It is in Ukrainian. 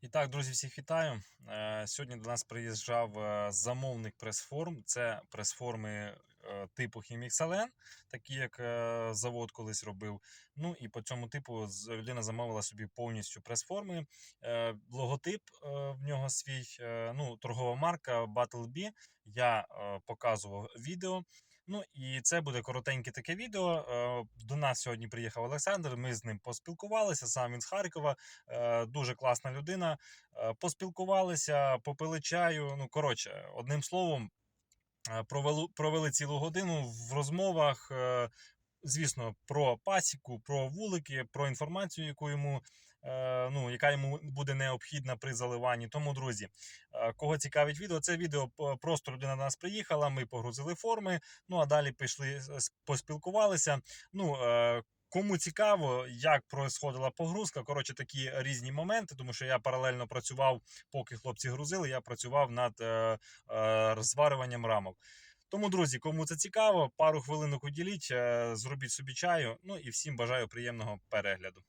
І так, друзі, всіх вітаю. Е, Сьогодні до нас приїжджав е, замовник прес-форм. Це прес-форми е, типу Хіміксален, такі як завод колись робив. Ну і по цьому типу людина замовила собі повністю прес-форми. Логотип в нього свій, ну, торгова марка Battle B. Я показував відео. Ну і це буде коротеньке таке відео. Е, До нас сьогодні приїхав Олександр. Ми з ним поспілкувалися. Сам він з Харкова. Е, Дуже класна людина. Е, Поспілкувалися, попили чаю. Ну, коротше, одним словом, провели, провели цілу годину в розмовах. Звісно, про пасіку, про вулики, про інформацію, яку йому, е, ну, яка йому буде необхідна при заливанні. Тому, друзі, е, кого цікавить відео, це відео просто людина до нас приїхала, ми погрузили форми, ну а далі пішли, поспілкувалися. Ну, е, Кому цікаво, як происходила погрузка, коротше, такі різні моменти, тому що я паралельно працював, поки хлопці грузили, я працював над е, е, зварюванням рамок. Тому, друзі, кому це цікаво, пару хвилинок уділіть, е, зробіть собі чаю. Ну і всім бажаю приємного перегляду.